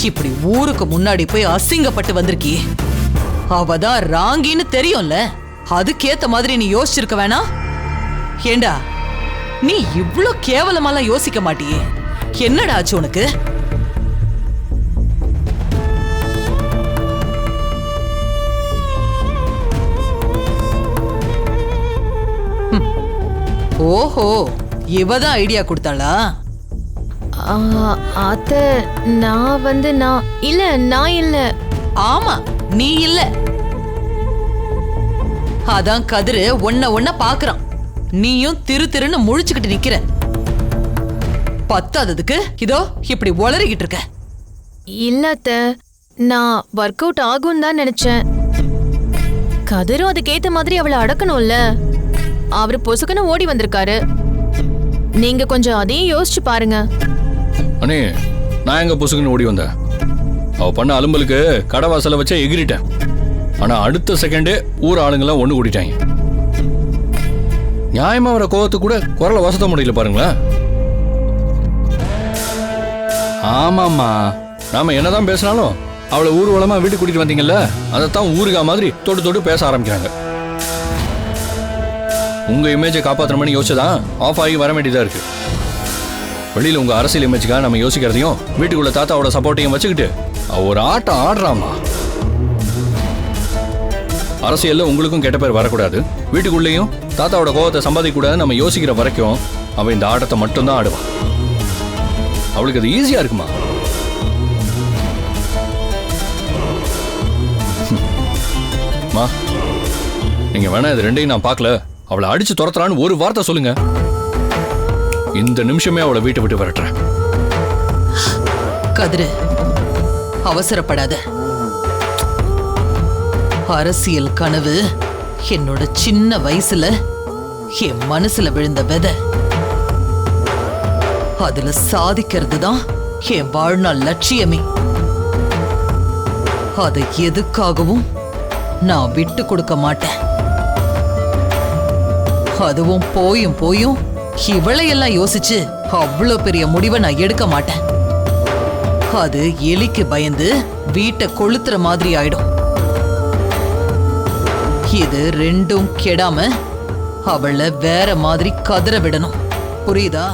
இப்படி ஊருக்கு முன்னாடி போய் அசிங்கப்பட்டு வந்திருக்கியே. அவதான் ராங்கின்னு தெரியும்ல. அதுக்கேத்த மாதிரி நீ யோசிச்சிருக்க வேணாம் ஏண்டா நீ இவ்ளோ கேவலமாலாம் யோசிக்க மாட்டியே. என்னடா ஆச்சு உனக்கு? ஓஹோ இவதான் ஐடியா கொடுத்தாளா? அத்த நான் வந்து நான் இல்ல நான் இல்ல. ஆமா நீ இல்ல. அதான் கதிரு ஒன்ன ஒன்ன பாக்குறான். நீயும் திரு திருன்னு முழிச்சுக்கிட்டு நிக்கிற. பத்தாததுக்கு இதோ இப்படி உளறிக்கிட்டு இருக்க. இல்ல அத்த நான் ஒர்க் அவுட் ஆகும் தான் நினைச்சேன். கதிரும் அதுக்கேத்த மாதிரி அவளை அடக்கணும்ல. அவரு பொசுக்குன்னு ஓடி வந்திருக்காரு. நீங்க கொஞ்சம் அதையும் யோசிச்சு பாருங்க. அண்ணே நான் எங்க பொசுக்குன்னு ஓடி வந்தேன். அவ பண்ண அலும்பலுக்கு கடை வாசலை வச்சா எகிரிட்டேன். ஆனா அடுத்த செகண்டே ஊர் ஆளுங்கெல்லாம் ஒண்ணு கூட்டிட்டாங்க. நியாயமா வர கோவத்து கூட குரலை வசத்த முடியல பாருங்களேன். ஆமாம்மா நாம என்னதான் பேசினாலும் அவளை ஊர்வலமா வீட்டு கூட்டிட்டு வந்தீங்கல்ல அதைத்தான் ஊருகா மாதிரி தொட்டு தொட்டு பேச ஆரம்பிக்கிறாங்க. உங்க இமேஜை காப்பாத்துற மணி ஆஃப் ஆகி வர வேண்டியதா இருக்கு. வெளியில உங்க அரசியல் இமேஜுக்காக நம்ம யோசிக்கிறதையும் வீட்டுக்குள்ள தாத்தாவோட சப்போர்ட்டையும் வச்சுக்கிட்டு அவ ஒரு ஆட்டம் ஆடுறாமா அரசியல்ல உங்களுக்கும் கெட்ட பேர் வரக்கூடாது. வீட்டுக்குள்ளேயும் தாத்தாவோட கோபத்தை சம்பாதிக்கக்கூடாதுன்னு நம்ம யோசிக்கிற வரைக்கும் அவன் இந்த ஆட்டத்தை மட்டும்தான் ஆடுவான் அவளுக்கு அது ஈஸியா இருக்குமா? மா நீங்க வேணா இது ரெண்டையும் நான் பார்க்கல. அவளை அடிச்சு துரத்துறான்னு ஒரு வார்த்தை சொல்லுங்க. இந்த நிமிஷமே அவளை வீட்டை விட்டு விரட்டுறேன். கதிரு அவசரப்படாத. அரசியல் கனவு என்னோட சின்ன வயசுல என் மனசுல விழுந்த விதை. அதுல சாதிக்கிறது தான் என் வாழ்நாள் லட்சியமே. அதை எதுக்காகவும் நான் விட்டு கொடுக்க மாட்டேன். அதுவும் போயும் போயும் இவளையெல்லாம் யோசிச்சு அவ்வளோ பெரிய முடிவை நான் எடுக்க மாட்டேன். அது எலிக்கு பயந்து வீட்டை கொளுத்துற மாதிரி ஆயிடும். இது ரெண்டும் கெடாம அவளை வேற மாதிரி கதற விடணும். புரியுதா?